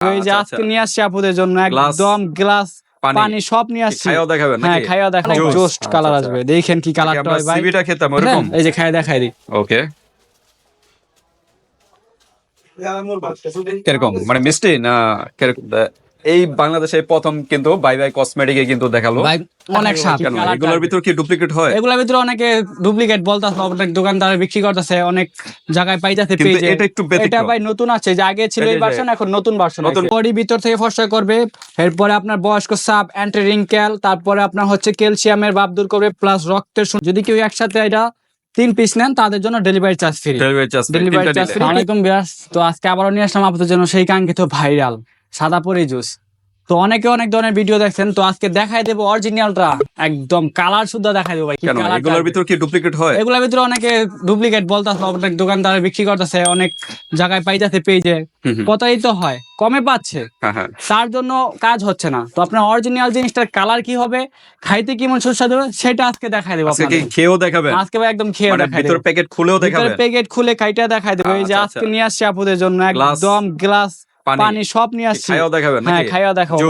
এই যে আচ্ছা, আজকে আচ্ছা। নিয়ে আসছি আপুদের জন্য একদম গ্লাস পানি। সব নিয়ে আসছি। খাইও দেখাবেন হ্যাঁ খাইও খাইয়া দেখেন জোস্ট কালার। আসবে। দেখেন কি কালারটা হয় ভাই। সিবিটা খেতাম এরকম এই যে খাইয়া দেখাই দিই। ওকে। কীরকম? মানে মিষ্টি না কীরকম? দা- এই বাংলাদেশে প্রথম কিন্তু বাই বাই কসমেটিকে কিন্তু দেখাল। অনেক স্বাদ। এগুলোর ভিতর কি ডুপ্লিকেট হয়? এগুলোর ভিতরে অনেকে ডুপ্লিকেট বলতাছে অনেক দোকানদার বিক্রি করতেছে অনেক জায়গায় পাইতাছে কিন্তু পেজে। এটা একটু এটা ভাই নতুন আছে যে আগে ছিল এই ভার্সন এখন নতুন ভার্সন নতুন- বডি ভিতর থেকে ফসল করবে এরপরে আপনার বয়স্ক সাপ অ্যান্টি রিঙ্কেল তারপরে আপনার হচ্ছে ক্যালসিয়ামের ভাব দূর করবে প্লাস রক্তের যদি কেউ একসাথে এটা তিন পিস নেন তাদের জন্য delivery charge free delivery charge delivery charge free আলাইকুম বিয়াস তো আজকে আবারও নিয়ে আসলাম আপনাদের জন্য সেই কাঙ্ক্ষিত ভাইরাল সাদা পরি জুস। তো অনেকে অনেক ধরনের ভিডিও দেখছেন তো আজকে দেখাই দেবো অরিজিনালটা একদম কালার শুদ্ধ দেখাই দেবো ভাই কেন? এগুলোর। ভিতর কি ডুপ্লিকেট হয়? এগুলোর ভিতরে অনেকে ডুপ্লিকেট বলতেছে অনেক দোকানদার বিক্রি করতেছে অনেক জায়গায় পাইতেছে পেজে। প্রতারিত হয় কমে পাচ্ছে। হ্যাঁ হ্যাঁ। তার জন্য কাজ হচ্ছে না। তো আপনার অরিজিনাল জিনিসটার কালার কি হবে খাইতে কেমন সুস্বাদু হবে সেটা আজকে দেখাই দেবো খেয়েও দেখাবেন? আজকে ভাই একদম খেয়ে মানে দেখাই ভিতর প্যাকেট খুলেও দেখাবেন? প্যাকেট খুলে খাইটা দেখাই দেবো। এই যে আচ্ছা, আজকে আচ্ছা। নিয়ে আসছে আপুদের জন্য একদম গ্লাস পানি। সব নিয়ে আসছি। খাইও দেখাবেন হ্যাঁ খাইও দেখাবো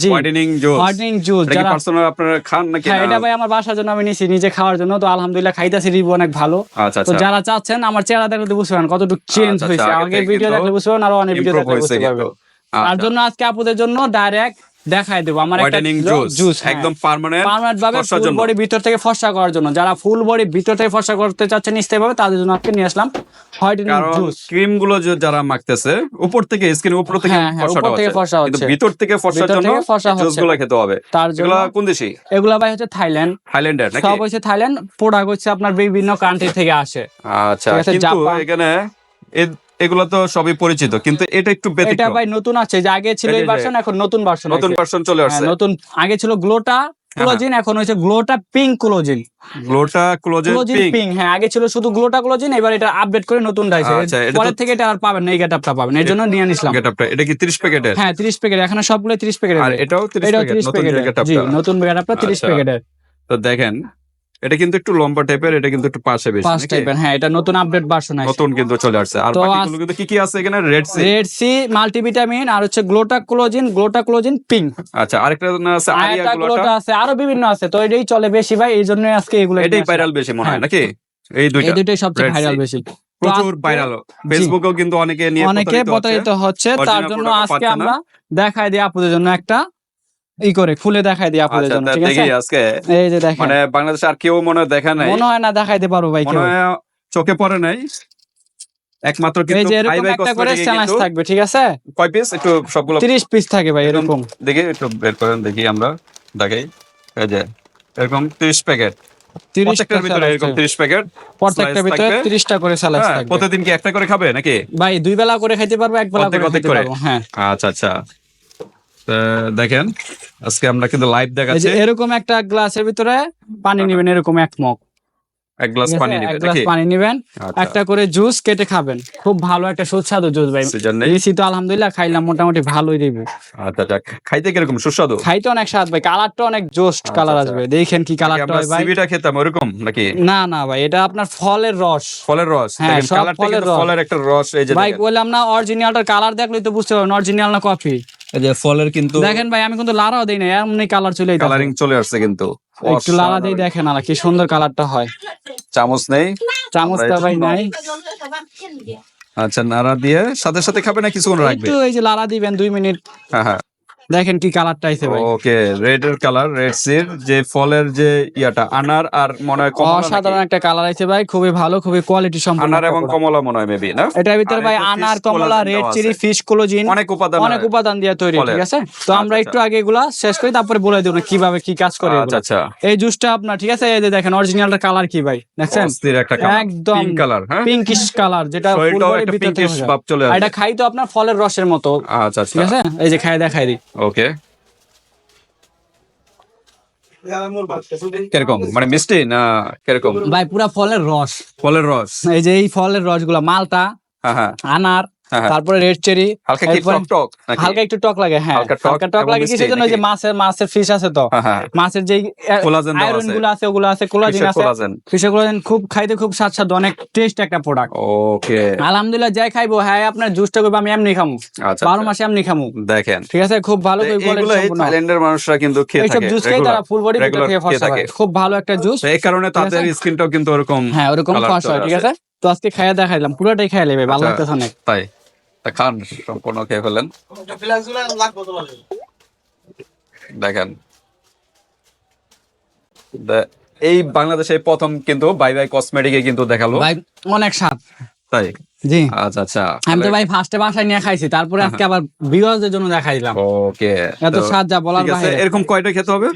জি। হোয়াইটেনিং জুস হোয়াইটেনিং জুস এটা যারা পার্সোনাল আপনারা খান নাকি হ্যাঁ এটা ভাই আমার বাসার জন্য আমি নিছি নিজে খাওয়ার জন্য। তো আলহামদুলিল্লাহ খাইতাছি রিভিউ অনেক ভালো। আচ্ছা তো আচ্ছা। যারা চাচ্ছেন আমার চেহারা দেখলে বুঝতে পারেন কতটুকু চেঞ্জ আচ্ছা, হয়েছে। আগে ভিডিও দেখলে বুঝতে পারেন আরও অনেক ভিডিও দেখলে হয়েছে বুঝতে পারবেন। তার জন্য আজকে আপুদের জন্য ডাইরেক্ট দেখাই দেবো। আমার একটা জুস জুস একদম পার্মানেন্ট পার্মানেন্ট ভাবে ফুল বডি ভিতর থেকে ফর্সা করার জন্য। যারা ফুল বডি ভিতর থেকে ফর্সা করতে চাচ্ছেন তাদের জন্য আজকে নিয়ে আসলাম হোয়াইটেনিং জুস ক্রিমগুলো যারা মাখতেছে উপর থেকে স্কিন উপর থেকে হ্যাঁ, হ্যাঁ, উপর থেকে ফর্সা হচ্ছে। ভিতর থেকে ফর্সার জন্য ফর্সা জুস হচ্ছে। গুলো খেতে হবে। তার জন্য কোন দেশি? এগুলা ভাই হচ্ছে থাইল্যান্ড। হাইল্যান্ডের নাকি? সব হচ্ছে থাইল্যান্ড প্রোডাক্ট হচ্ছে আপনার বিভিন্ন কান্ট্রি থেকে আসে। আচ্ছা কিন্তু এখানে এগুলা তো সবই পরিচিত কিন্তু এটা একটু এটা ভাই নতুন আছে যে আগে ছিল এই ভার্সন এখন নতুন ভার্সন নতুন ভার্সন চলে আসছে। নতুন আগে ছিল গ্লোটা ক্লোজিন এখন হচ্ছে গ্লোটা পিঙ্ক ক্লোজিন গ্লোটা ক্লোজিন পিঙ্ক হ্যাঁ আগে ছিল শুধু গ্লোটা ক্লোজিন এবার এটা আপডেট করে নতুন ডাইছে আচ্ছা, পরের থেকে এটা আর পাবেন না এই গেটআপটা পাবেন এর জন্য নিয়ে নিছিলাম। গেটআপটা এটা কি 30 প্যাকেটের হ্যাঁ 30 প্যাকেট এখানে সবগুলো 30 প্যাকেট আর এটাও 30 এটাও প্যাকেট নতুন গেটআপটা নতুন গেটআপটা 30 আচ্ছা। প্যাকেটের তো দেখেন এটা কিন্তু একটু লম্বা টাইপের এটা কিন্তু একটু পাশে বেশি নাকি? টাইপের হ্যাঁ এটা নতুন আপডেট ভার্সন আছে নতুন কিন্তু চলে আসছে। আর বাকিগুলো কিন্তু কি কি আছে এখানে? Red C red C multivitamin আর হচ্ছে গ্লোটা ক্লোজিন গ্লোটা ক্লোজিন পিঙ্ক আচ্ছা আরেকটা না আছে আরিয়া গুলোটা আছে আরও বিভিন্ন আছে তো এটাই চলে বেশি ভাই এই জন্য আজকে এগুলো এটাই ভাইরাল বেশি মনে হয় হ্যাঁ। নাকি? এই দুইটা। এই দুটোই সবচেয়ে ভাইরাল বেশি। প্রচুর ভাইরাল ফেসবুকেও কিন্তু অনেকে নিয়ে অনেকে প্রতারিত হচ্ছে। তার জন্য আজকে আমরা দেখাই দিই আপুদের জন্য একটা ই করে খুলে দেখাই দিই আপুদের আচ্ছা জন্য ঠিক আছে? আজকে। এই যে দেখেন। মানে বাংলাদেশে আর কেউ মনে দেখা নাই। মনে হয় না দেখাইতে পারব ভাই কেউ। চোখে পড়ে নাই। একমাত্র কিন্তু একটা করে চ্যালেঞ্জ থাকবে ঠিক আছে? কয় পিস একটু সবগুলো 30 পিস থাকে ভাই এরকম। দেখি একটু বের করেন দেখি আমরা দেখাই। এই যে এরকম 30 প্যাকেট 30 প্রত্যেকটার ভিতরে এরকম 30 প্যাকেট ভিতরে থাকবে। 30টা করে স্যালাড হ্যাঁ, থাকবে। প্রতিদিন কি একটা করে খাবে নাকি? ভাই দুই বেলা করে খাইতে পারব এক বেলা করে খাইতে পারব হ্যাঁ। আচ্ছা আচ্ছা। দেখেন আজকে আমরা কিন্তু লাইভ এই যে দেখাচ্ছি। এরকম একটা গ্লাসের ভিতরে পানি নেবেন এরকম এক মগ। এক গ্লাস? পানি এক গ্লাস পানি নেবেন আচ্ছা। একটা করে জুস কেটে খাবেন। খুব ভালো একটা সুস্বাদু জুস ভাই। নেই। তো আলহামদুলিল্লাহ খাইলাম মোটামুটি ভালোই দেবে। আচ্ছা আচ্ছা খাইতে কীরকম? সুস্বাদু? খাইতে অনেক স্বাদ ভাই কালারটা অনেক জোস্ট কালার আচ্ছা। আসবে। দেখেন কি কালারটা হয় ভাই। সিবিটা খেতাম ওরকম নাকি? না না ভাই এটা আপনার ফলের রস। ফলের রস। হ্যাঁ, দেখেন কালারটা ফলের। একটা রস এই যে ভাই বললাম না অরিজিনালটার কালার দেখলেই তো বুঝতে পারবেন অরিজিনাল না কপি এই যে ফলের কিন্তু দেখেন ভাই আমি কিন্তু লারাও দেই না এমনি কালার চলে কালারিং চলে আসছে কিন্তু। একটু লারা দিয়ে দেখেন আর কি সুন্দর কালারটা হয়। চামচ নেই? চামচটা ভাই নাই। আচ্ছা নাড়া দিয়ে সাথে সাথে খাবে না কিছুক্ষণ রাখবে? একটু এই যে লারা দিবেন দুই মিনিট। হ্যাঁ হ্যাঁ। দেখেন কি কালারটা আইছে ভাই। ওকে রেড এর কালার রেড সির যে ফলের যে ইয়াটা আনার আর মনে হয় কমলা অসাধারণ একটা কালার আইছে ভাই খুবই ভালো খুবই কোয়ালিটি সম্পন্ন আনার এবং কমলা মনে হয় মেবি না? এটার ভিতরে ভাই আনার কমলা রেড চিলি ফিশ কোলোজিন অনেক উপাদান অনেক উপাদান দিয়ে তৈরি ঠিক আছে? তো আমরা আচ্ছা, একটু আগে এগুলা শেষ করি তারপরে বলে দেবো না কীভাবে কি কাজ করে আচ্ছা আচ্ছা। এই জুসটা আপনার ঠিক আছে? এই যে দেখেন অরিজিনালটা কালার কি ভাই? দেখছেন? অস্থির একটা কালার একদম পিঙ্ক কালার হ্যাঁ? পিঙ্কিশ কালার যেটা ফুল শরীরটাও ভিতর থেকে। ভাব চলে আসে এটা খাই তো আপনার ফলের রসের মতো আচ্ছা আচ্ছা। ঠিক আচ্ছা আছে? এই যে খাই দেখাই দিই। ওকে কীরকম মানে মিষ্টি না কীরকম ভাই পুরা ফলের রস। ফলের রস। এই যে এই ফলের রসগুলা মালটা হ্যাঁ হ্যাঁ। আনার। তারপরে রেড চেরি হালকা টক টক হালকা একটু টক লাগে হ্যাঁ। হালকা টক লাগে কিসের জন্য যে মাছের মাছের ফিশ আছে তো? হ্যাঁ হ্যাঁ। মাছের যে কোলাজেন আয়রনগুলো আছে ওগুলো আছে কোলাজেন আছে। ফিশের কোলাজেন? খুব খাইতে খুব স্বাদ স্বাদ অনেক টেস্ট একটা প্রোডাক্ট ওকে। আলহামদুলিল্লাহ যাই খাইবো হ্যাঁ আপনার জুসটা করব আমি এমনি খামু। আচ্ছা বারো আচ্ছা। মাসে এমনি খামু। দেখেন। ঠিক আছে খুব ভালো করে এইগুলো থাইল্যান্ডের মানুষরা কিন্তু খেয়ে থাকে জুস খেয়ে তারা ফুল বডি খেয়ে থাকে। খুব ভালো একটা জুস তো এই কারণে তাদের স্কিনটাও কিন্তু ওরকম হ্যাঁ ওরকম ফর্সা ঠিক আছে? তো আজকে খাইয়া দেখাইলাম পুরোটাই খাই নেবে ভালো আচ্ছা। লাগতেছে অনেক। তাই। তা খান সম্পূর্ণ খেয়ে ফেলেন। দেখেন। এই বাংলাদেশে প্রথম কিন্তু বাই বাই কসমেটিকে কিন্তু দেখাল। ভাই অনেক স্বাদ। তাই। জি। আচ্ছা আচ্ছা। আমি তো ভাই ফার্স্টে বাসায় নিয়ে খাইছি তারপরে আজকে আবার ভিউয়ারদের জন্য দেখাই দিলাম। ওকে এত স্বাদ যা বলার বাইরে। এরকম কয়টা খেতে হবে?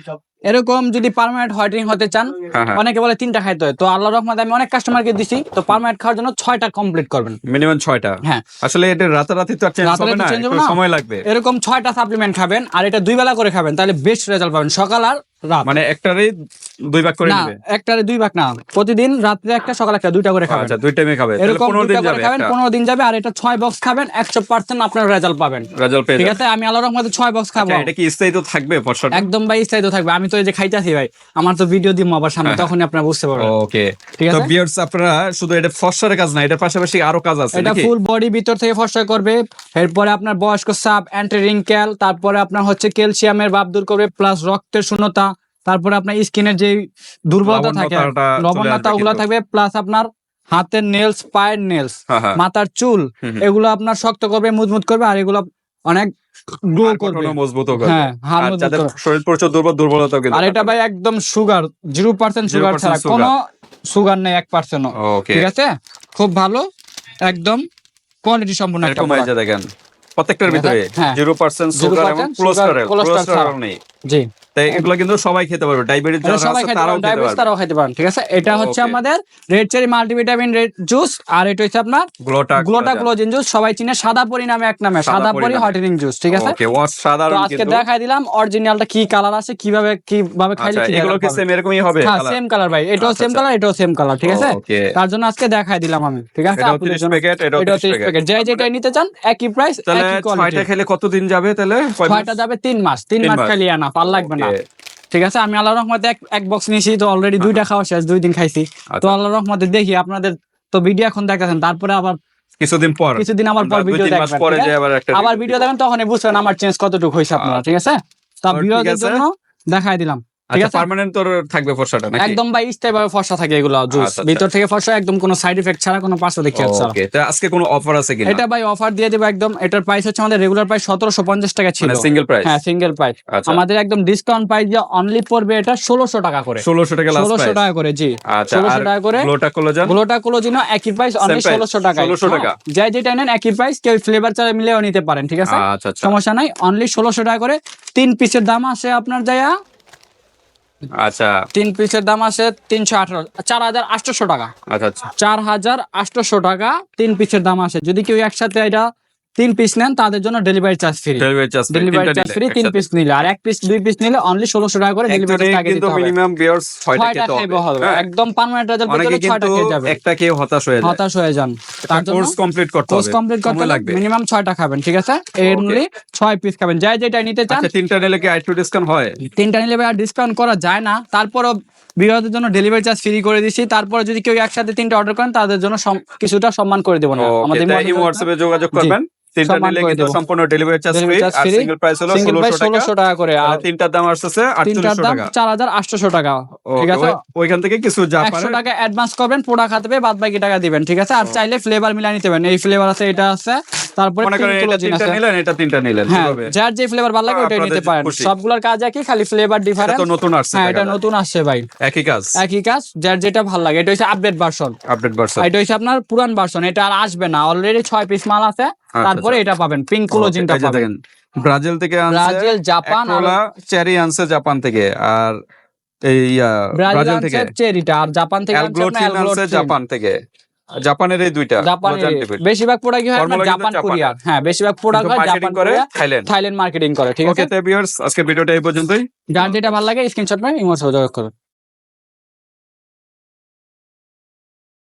এরকম যদি পার্মানেন্ট হোয়াইটিং হতে চান হ্যাঁ হ্যাঁ। অনেকে বলে তিনটা খাইতে হয়। তো আল্লাহ রহমত আমি অনেক কাস্টমারকে দিছি তো পার্মানেন্ট খাওয়ার জন্য ছয়টা কমপ্লিট করবেন। মিনিমাম ছয়টা? হ্যাঁ। আসলে এটা রাতারাতি তো চেঞ্জ হবে না। সময় লাগবে। এরকম ছয়টা সাপ্লিমেন্ট খাবেন আর এটা দুই বেলা করে খাবেন তাহলে বেস্ট রেজাল্ট পাবেন। সকাল আর রাত। মানে একটারই দুই ভাগ করে নেবে? একটারে দুই ভাগ না। প্রতিদিন রাত্রে একটা সকাল একটা দুইটা করে খাবেন। আচ্ছা দুই টাইমে খাবে। তাহলে এরকম 15 দিন যাবে খাবেন একটা। পনেরো দিন যাবে আর এটা ছয় বক্স খাবেন একশো পার্সেন্ট আপনার রেজাল্ট পাবেন। রেজাল্ট পেয়ে ঠিক আছে? আমি আল্লাহ রহমতে ছয় বক্স খাব। আচ্ছা, এটা কি স্থায়ী তো থাকবে একদম ভাই থাকবে। আমি তো এই যে খাইতেছি ভাই আমার তো ভিডিও দিব আবার সামনে তখনই আপনারা বুঝতে পারবেন। ওকে ঠিক তো আছে? বিয়ার্স আপনারা শুধু এটা ফর্সার কাজ না এটার পাশাপাশি আরও কাজ আছে এটা ফুল বডি ভিতর থেকে ফর্সা করবে। এরপরে আপনার বয়স্ক সাপ অ্যান্টি রিঙ্কেল তারপরে আপনার হচ্ছে ক্যালসিয়ামের ভাব দূর করবে প্লাস রক্তের শূন্যতা। তারপরে আপনার স্কিনের যে দুর্বলতা থাকে লবণতা ওগুলো থাকবে প্লাস আপনার হাতের নেলস পায়ের নেলস হ্যাঁ, হ্যাঁ। মাথার চুল। এগুলো আপনার শক্ত করবে মজবুত করবে আর এগুলো অনেক গ্লো আর করবে। মজবুত করবে। হ্যাঁ মজবুত যাদের শরীর প্রচুর দুর্বল দুর্বলতা কিন্তু আর এটা ভাই একদম সুগার জিরো পার্সেন্ট সুগার ছাড়া কোনো সুগার নেই এক পার্সেন্ট ওকে ঠিক আছে? খুব ভালো একদম কোয়ালিটি সম্পূর্ণ একটা product। দেখেন। প্রত্যেকটার ভিতরে হ্যাঁ। সুগার এবং 0% কোলেস্টেরল কোলেস্টেরল নেই। জি। তাই এগুলো কিন্তু সবাই খেতে পারবে। ডায়াবেটিস যারা আছে তারাও খেতে পারবে। তারাও খেতে পারেন ঠিক আছে? এটা হচ্ছে আমাদের red cherry multivitamin red juice আর এটা হচ্ছে আপনার গ্লোটা গ্লোটা ক্লোজিন জুস সবাই চিনে সাদা পরি নামে এক নামে সাদা পরি হটেনিং জুস ঠিক আছে? ওকে অসাধারণ আজকে দেখাই দিলাম অরিজিনালটা কি কালার আছে কীভাবে কীভাবে খাইলে আচ্ছা কি এগুলো কি সেম এরকমই হবে হ্যাঁ সেম কালার ভাই এটাও আচ্ছা, সেম আচ্ছা। কালার এটাও সেম কালার ঠিক আছে? তার জন্য আজকে দেখাই দিলাম আমি ঠিক আছে? এটাও আপনাদের 30 জন্য প্যাকেট এটাও এটাও 30 প্যাকেট যে যেটা নিতে চান একই প্রাইস তাহলে একই কোয়ালিটি খেলে কতদিন যাবে তাহলে? কয় ছয়টা যাবে তিন মাস তিন তিন মাস মাস। খালি আনা পার লাগবে না। ঠিক আছে আমি আল্লাহ রহমতে এক বক্স নিয়েছি তো অলরেডি দুইটা খাওয়া শেষ দুই দিন খাইছি। তো আচ্ছা। আল্লাহ রহমতে দেখি আপনাদের তো ভিডিও এখন দেখাচ্ছেন তারপরে আবার কিছুদিন পর। কিছুদিন আমার পর ভিডিও দেখবেন? আবার ভিডিও দেখেন তখনই বুঝবেন আমার চেঞ্জ কতটুকু হয়েছে আপনারা ঠিক আছে? তা তো আছে। জন্য দেখাই দিলাম। ঠিক আচ্ছা আছে? পার্মানেন্ট তোর থাকবে ফর্সাটা নাকি? একদম ভাই স্থায়ী ফর্সা থাকে এগুলো জুস আচ্ছা, আচ্ছা। ভিতর থেকে ফর্সা একদম কোনো সাইড এফেক্ট ছাড়া কোনো পার্শ্ব দেখতে ছাড়া ওকে তো আজকে কোনো অফার আছে কিনা? এটা ভাই অফার দিয়ে দেবো একদম। এটার প্রাইস হচ্ছে আমাদের রেগুলার প্রাইস সতেরোশো পঞ্চাশ টাকা ছিল। সিঙ্গেল প্রাইস হ্যাঁ সিঙ্গেল প্রাইস আমাদের একদম ডিসকাউন্ট প্রাইস যে অনলি পড়বে এটা ষোলোশো টাকা করে। 1600 টাকা লাস্ট ষোলোশো প্রাইস টাকা করে জি। ষোলোশো আর টাকা করে গ্লোটা কোলাজেন গুলোটা কোলোজিনো একই প্রাইস অনলি price, ষোলোশো টাকা 1600 টাকা। যাই যেটা নেন একই প্রাইস কেউ ফ্লেভার মিলেও নিতে পারেন ঠিক আছে? সমস্যা নাই অনলি ষোলোশো টাকা করে। তিন পিসের দাম আসে আপনার যাইয়া আচ্ছা। তিন পিসের দাম আছে তিনশো আঠারো। চার হাজার আটশোশো টাকা। আচ্ছা আচ্ছা। চার হাজার আটশোশো টাকা তিন পিসের দাম আছে। যদি কেউ একসাথে এটা তিন পিস নেন তাদের জন্য delivery charge free delivery charge delivery charge free তিন পিস নিলে। আর এক পিস দুই পিস নিলে অনলি ষোলোশো টাকা করে ডেলিভারি চার্জ কিন্তু মিনিমাম বিয়ার্স 6টা ছয়টা খেতে হবে। হ্যাঁ? একদম পার্মানেন্ট রেজাল্ট পেতে ছয়টা কিন্তু খেয়ে যাবে। একটা কেউ হতাশ হয়ে যায়। হতাশ হয়ে যান। তার জন্য কোর্স কমপ্লিট করতে হবে। কোর্স কমপ্লিট করতে লাগবে। মিনিমাম ছয়টা খাবেন ঠিক আছে? এর. মূল্যে ছয় পিস খাবেন। যাই যেটা নিতে চান আচ্ছা তিনটা নিলে কি আইটু ডিসকাউন্ট হয়? তিনটা নিলে ভাই আর ডিসকাউন্ট করা যায় না। তারপরও বিবাহের জন্য ডেলিভারি চার্জ ফ্রি করে দিচ্ছি তারপরে যদি কেউ একসাথে তিনটা অর্ডার করেন তাদের জন্য কিছুটা সম্মান করে দেবো না। আমাদের হোয়াটসঅ্যাপে যোগাযোগ করবেন। তিনটা নিলে কিন্তু সম্পূর্ণ ডেলিভারি চার্জ ফ্রি আর সিঙ্গেল প্রাইস হলো 1600 টাকা। করে আর তিনটার দাম আসছে 4800 টাকা। চার হাজার আটশোশো টাকা। ঠিক আছে? ওইখান থেকে কিছু যা একশো পারে টাকা অ্যাডভান্স করবেন পোড়া খাতে পেয়ে বাদ বাকি টাকা দিবেন ঠিক আছে? আর চাইলে ফ্লেভার নিতে পারেন। এই ফ্লেভার আছে এটা আছে তারপরে মনে করেন এটা তিনটা নিলেন এটা তিনটা নিলেন হ্যাঁ যার যে ফ্লেভার ভালো লাগে ওটাই নিতে পারেন। সবগুলোর কাজ একই খালি ফ্লেভার এটা ডিফারেন্স তো নতুন আসছে হ্যাঁ এটা নতুন আসছে ভাই। একই কাজ। একই কাজ যার যেটা ভালো লাগে। এটা হচ্ছে আপডেট ভার্সন আপডেট ভার্সন এটা হচ্ছে আপনার পুরান ভার্সন এটা আর আসবে না। অলরেডি ছয় পিস মাল আছে। তারপরে এটা পাবেন পিঙ্ক কোলোজিনটা পাবেন। ব্রাজিল থেকে আনছে ব্রাজিল জাপান আর চেরি আনছে জাপান থেকে আর এই ব্রাজিল থেকে চেরিটা আর জাপান থেকে আনছে জাপান থেকে। জাপানের এই দুইটা জাপান বেশিরভাগ প্রোডাক্ট হয় আপনার জাপান। কোরিয়ার হ্যাঁ বেশিরভাগ প্রোডাক্ট হয় জাপান করে থাইল্যান্ড থাইল্যান্ড মার্কেটিং করে ঠিক ওকে আছে? তো ভিউয়ার্স আজকে ভিডিওটা এই পর্যন্তই। যার যেটা ভালো লাগে স্ক্রিনশট নিয়ে ইমোজ যোগাযোগ করুন।